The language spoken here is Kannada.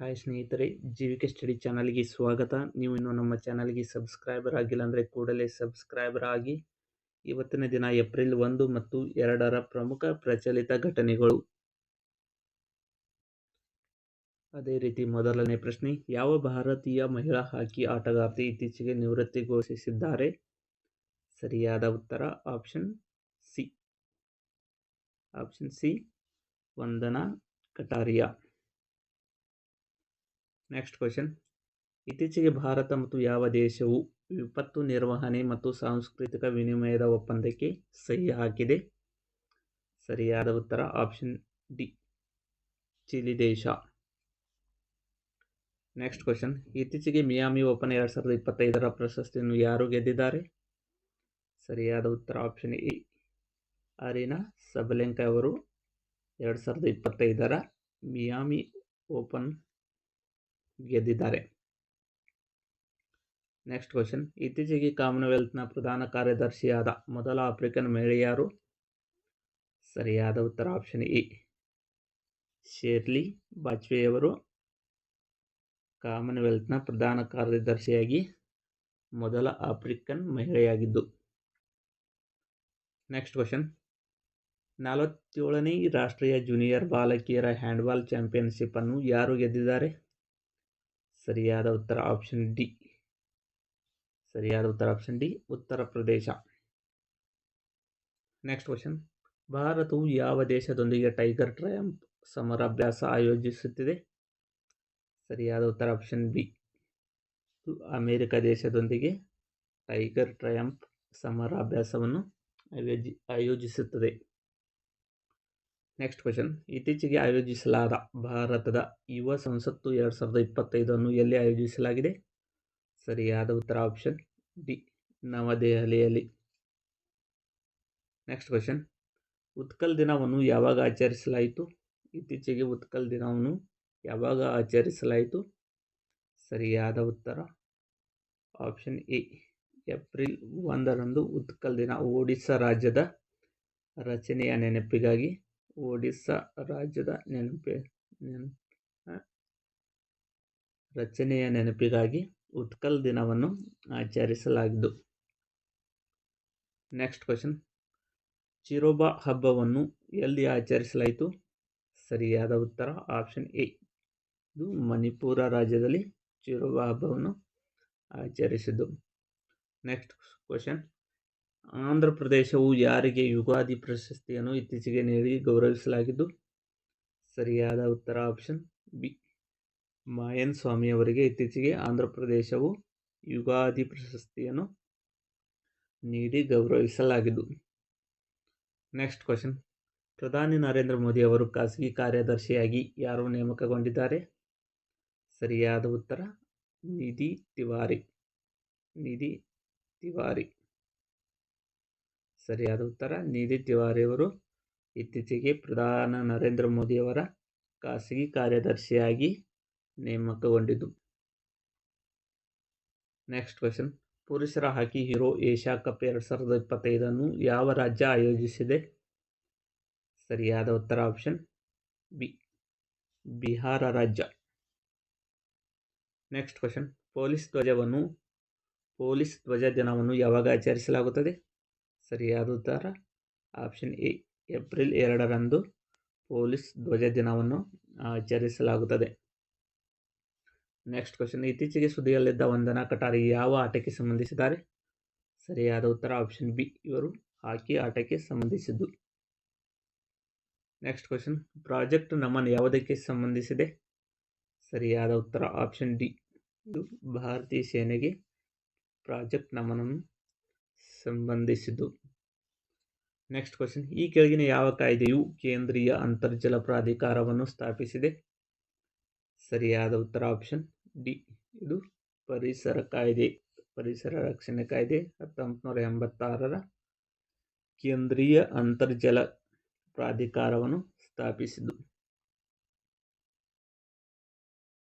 ಹಾಯ್ ಸ್ನೇಹಿತರೆ, ಜೀವಿಕೆ ಸ್ಟಡಿ ಚಾನಲ್ಗೆ ಸ್ವಾಗತ. ನೀವು ಇನ್ನೂ ನಮ್ಮ ಚಾನಲ್ಗೆ ಸಬ್ಸ್ಕ್ರೈಬರ್ ಆಗಿಲ್ಲ ಅಂದರೆ ಕೂಡಲೇ ಸಬ್ಸ್ಕ್ರೈಬರ್ ಆಗಿ. ಇವತ್ತಿನ ದಿನ ಏಪ್ರಿಲ್ ಒಂದು ಮತ್ತು ಎರಡರ ಪ್ರಮುಖ ಪ್ರಚಲಿತ ಘಟನೆಗಳು. ಅದೇ ರೀತಿ ಮೊದಲನೇ ಪ್ರಶ್ನೆ, ಯಾವ ಭಾರತೀಯ ಮಹಿಳಾ ಹಾಕಿ ಆಟಗಾರ್ತಿ ಇತ್ತೀಚೆಗೆ ನಿವೃತ್ತಿ ಘೋಷಿಸಿದ್ದಾರೆ? ಸರಿಯಾದ ಉತ್ತರ, option C. Option C, Vandana Kataria. Next question ಇತ್ತೀಚೆಗೆ ಭಾರತ ಮತ್ತು ಯಾವ ದೇಶವು ವಿಪತ್ತು ನಿರ್ವಹಣೆ ಮತ್ತು ಸಾಂಸ್ಕೃತಿಕ ವಿನಿಮಯದ ಒಪ್ಪಂದಕ್ಕೆ ಸಹಿ ಹಾಕಿದೆ? ಸರಿಯಾದ ಉತ್ತರ ಆಪ್ಷನ್ ಡಿ ಚಿಲಿ ದೇಶ. ನೆಕ್ಸ್ಟ್ ಕ್ವಶನ್ ಇತ್ತೀಚೆಗೆ ಮಿಯಾಮಿ ಓಪನ್ ಎರಡು ಸಾವಿರದ ಇಪ್ಪತ್ತೈದರ ಪ್ರಶಸ್ತಿಯನ್ನು ಯಾರು ಗೆದ್ದಿದ್ದಾರೆ? ಸರಿಯಾದ ಉತ್ತರ ಆಪ್ಷನ್ ಎ ಅರಿನಾ ಸಬಲೆಂಕ ಅವರು ಎರಡು ಸಾವಿರದ ಇಪ್ಪತ್ತೈದರ ಮಿಯಾಮಿ ಓಪನ್ ಗೆದ್ದಿದ್ದಾರೆ. ನೆಕ್ಸ್ಟ್ ಕ್ವಶನ್ ಇತ್ತೀಚೆಗೆ ಕಾಮನ್ವೆಲ್ತ್ನ ಪ್ರಧಾನ ಕಾರ್ಯದರ್ಶಿಯಾದ ಮೊದಲ ಆಫ್ರಿಕನ್ ಮಹಿಳೆ ಯಾರು? ಸರಿಯಾದ ಉತ್ತರ ಆಪ್ಷನ್ ಇ ಶೇರ್ಲಿ ಬಾಜ್ಪೇಯಿಯವರು ಕಾಮನ್ವೆಲ್ತ್ನ ಪ್ರಧಾನ ಕಾರ್ಯದರ್ಶಿಯಾಗಿ ಮೊದಲ ಆಫ್ರಿಕನ್ ಮಹಿಳೆಯಾಗಿದ್ದು. ನೆಕ್ಸ್ಟ್ ಕ್ವಶನ್ ನಲವತ್ತೇಳನೇ ರಾಷ್ಟ್ರೀಯ ಜೂನಿಯರ್ ಬಾಲಕಿಯರ ಹ್ಯಾಂಡ್ಬಾಲ್ ಚಾಂಪಿಯನ್ಶಿಪ್ ಅನ್ನು ಯಾರು ಗೆದ್ದಿದ್ದಾರೆ? ಸರಿಯಾದ ಉತ್ತರ ಆಪ್ಷನ್ ಡಿ ಸರಿಯಾದ ಉತ್ತರ option D Uttar Pradesh. Next question ಭಾರತವು ಯಾವ ದೇಶದೊಂದಿಗೆ ಟೈಗರ್ ಟ್ರಯಂಪ್ ಸಮರಾಭ್ಯಾಸ ಆಯೋಜಿಸುತ್ತಿದೆ? ಸರಿಯಾದ ಉತ್ತರ ಆಪ್ಷನ್ ಬಿ ಅಮೇರಿಕ ದೇಶದೊಂದಿಗೆ ಟೈಗರ್ ಟ್ರಯಂಪ್ ಸಮರಾಭ್ಯಾಸವನ್ನು ಆಯೋಜಿ, ಆಯೋಜಿಸುತ್ತದೆ. ನೆಕ್ಸ್ಟ್ ಕ್ವಶನ್ ಇತ್ತೀಚೆಗೆ ಆಯೋಜಿಸಲಾದ ಭಾರತದ ಯುವ ಸಂಸತ್ತು ಎರಡು ಸಾವಿರದ ಇಪ್ಪತ್ತೈದನ್ನು ಎಲ್ಲಿ ಆಯೋಜಿಸಲಾಗಿದೆ? ಸರಿಯಾದ ಉತ್ತರ ಆಪ್ಷನ್ ಡಿ, ನವದೆಹಲಿಯಲ್ಲಿ. ನೆಕ್ಸ್ಟ್ ಕ್ವಶನ್ ಉತ್ಕಲ್ ದಿನವನ್ನು ಯಾವಾಗ ಆಚರಿಸಲಾಯಿತು? ಇತ್ತೀಚೆಗೆ ಉತ್ಕಲ್ ದಿನವನ್ನು ಯಾವಾಗ ಆಚರಿಸಲಾಯಿತು? ಸರಿಯಾದ ಉತ್ತರ ಆಪ್ಷನ್ ಎ, ಏಪ್ರಿಲ್ ಒಂದರಂದು ಉತ್ಕಲ್ ದಿನ ಒಡಿಸ್ಸಾ ರಾಜ್ಯದ ರಚನೆಯ ನೆನಪಿಗಾಗಿ. ಒಡಿಸ್ಸಾ ರಾಜ್ಯದ ನೆನಪಿ ರಚನೆಯ ನೆನಪಿಗಾಗಿ ಉತ್ಕಲ್ ದಿನವನ್ನು ಆಚರಿಸಲಾಗಿದ್ದು. ನೆಕ್ಸ್ಟ್ ಕ್ವಶನ್ ಚಿರೋಬಾ ಹಬ್ಬವನ್ನು ಎಲ್ಲಿ ಆಚರಿಸಲಾಯಿತು? ಸರಿಯಾದ ಉತ್ತರ ಆಪ್ಷನ್ ಎ ಇದು ಮಣಿಪುರ ರಾಜ್ಯದಲ್ಲಿ ಚಿರೋಬಾ ಹಬ್ಬವನ್ನು ಆಚರಿಸಿದ್ದು. ನೆಕ್ಸ್ಟ್ ಕ್ವಶನ್ ಆಂಧ್ರ ಪ್ರದೇಶವು ಯಾರಿಗೆ ಯುಗಾದಿ ಪ್ರಶಸ್ತಿಯನ್ನು ಇತ್ತೀಚೆಗೆ ನೀಡಿ ಗೌರವಿಸಲಾಗಿದ್ದು, ಸರಿಯಾದ ಉತ್ತರ ಆಪ್ಷನ್ ಬಿ. ಮಾಯನ್ ಸ್ವಾಮಿಯವರಿಗೆ ಇತ್ತೀಚೆಗೆ ಆಂಧ್ರ ಪ್ರದೇಶವು ಯುಗಾದಿ ಪ್ರಶಸ್ತಿಯನ್ನು ನೀಡಿ ಗೌರವಿಸಲಾಗಿದ್ದು. ನೆಕ್ಸ್ಟ್ ಕ್ವಶನ್ ಪ್ರಧಾನಿ ನರೇಂದ್ರ ಮೋದಿ ಅವರು ಖಾಸಗಿ ಕಾರ್ಯದರ್ಶಿಯಾಗಿ ಯಾರು ನೇಮಕಗೊಂಡಿದ್ದಾರೆ? ಸರಿಯಾದ ಉತ್ತರ, ನಿಧಿ ತಿವಾರಿ. ನಿಧಿ ತಿವಾರಿ. ಸರಿಯಾದ ಉತ್ತರ. ನಿಧಿ ತಿವಾರಿಯವರು ಇತ್ತೀಚೆಗೆ ಪ್ರಧಾನ ನರೇಂದ್ರ ಮೋದಿಯವರ ಖಾಸಗಿ ಕಾರ್ಯದರ್ಶಿಯಾಗಿ ನೇಮಕಗೊಂಡಿದ್ದು. ನೆಕ್ಸ್ಟ್ ಕ್ವೆಶನ್ ಪುರುಷರ ಹಾಕಿ ಹೀರೋ ಏಷ್ಯಾ ಕಪ್ ಎರಡು ಸಾವಿರದ ಇಪ್ಪತ್ತೈದನ್ನು ಯಾವ ರಾಜ್ಯ ಆಯೋಜಿಸಿದೆ? ಸರಿಯಾದ ಉತ್ತರ ಆಪ್ಷನ್ ಬಿ, ಬಿಹಾರ ರಾಜ್ಯ. ನೆಕ್ಸ್ಟ್ ಕ್ವೆಶನ್ ಪೊಲೀಸ್ ಧ್ವಜವನ್ನು, ಪೊಲೀಸ್ ಧ್ವಜ ದಿನವನ್ನು ಯಾವಾಗ ಆಚರಿಸಲಾಗುತ್ತದೆ? ಸರಿಯಾದ ಉತ್ತರ? ಆಪ್ಷನ್ ಎ, ಏಪ್ರಿಲ್ ಎರಡರಂದು ಪೊಲೀಸ್ ಧ್ವಜ ದಿನವನ್ನು ಆಚರಿಸಲಾಗುತ್ತದೆ. ನೆಕ್ಸ್ಟ್ ಕ್ವಶನ್, ಇತ್ತೀಚೆಗೆ ಸುದ್ದಿಯಲ್ಲಿದ್ದ ವಂದನಾ ಕಟಾರಿ ಯಾವ ಆಟಕ್ಕೆ ಸಂಬಂಧಿಸಿದ್ದಾರೆ? ಸರಿಯಾದ ಉತ್ತರ ಆಪ್ಷನ್ ಬಿ, ಇವರು ಹಾಕಿ ಆಟಕ್ಕೆ ಸಂಬಂಧಿಸಿದ್ದು. ನೆಕ್ಸ್ಟ್ ಕ್ವಶನ್, ಪ್ರಾಜೆಕ್ಟ್ ನಮನ್ ಯಾವುದಕ್ಕೆ ಸಂಬಂಧಿಸಿದೆ? ಸರಿಯಾದ ಉತ್ತರ ಆಪ್ಷನ್ ಡಿ, ಇದು ಭಾರತೀಯ ಸೇನೆಗೆ ಪ್ರಾಜೆಕ್ಟ್ ನಮನನ್ನು ಸಂಬಂಧಿಸಿದ್ದು. ನೆಕ್ಸ್ಟ್ ಕ್ವಶನ್ ಈ ಕೆಳಗಿನ ಯಾವ ಕಾಯ್ದೆಯು ಕೇಂದ್ರೀಯ ಅಂತರ್ಜಲ ಪ್ರಾಧಿಕಾರವನ್ನು ಸ್ಥಾಪಿಸಿದೆ? ಸರಿಯಾದ ಉತ್ತರ ಆಪ್ಷನ್ ಡಿ ಇದು ಪರಿಸರ ಕಾಯ್ದೆ, ಪರಿಸರ ರಕ್ಷಣೆ ಕಾಯ್ದೆ ಹತ್ತೊಂಬತ್ತು ನೂರ ಎಂಬತ್ತಾರರ ಕೇಂದ್ರೀಯ ಅಂತರ್ಜಲ ಪ್ರಾಧಿಕಾರವನ್ನು ಸ್ಥಾಪಿಸಿದ್ದು.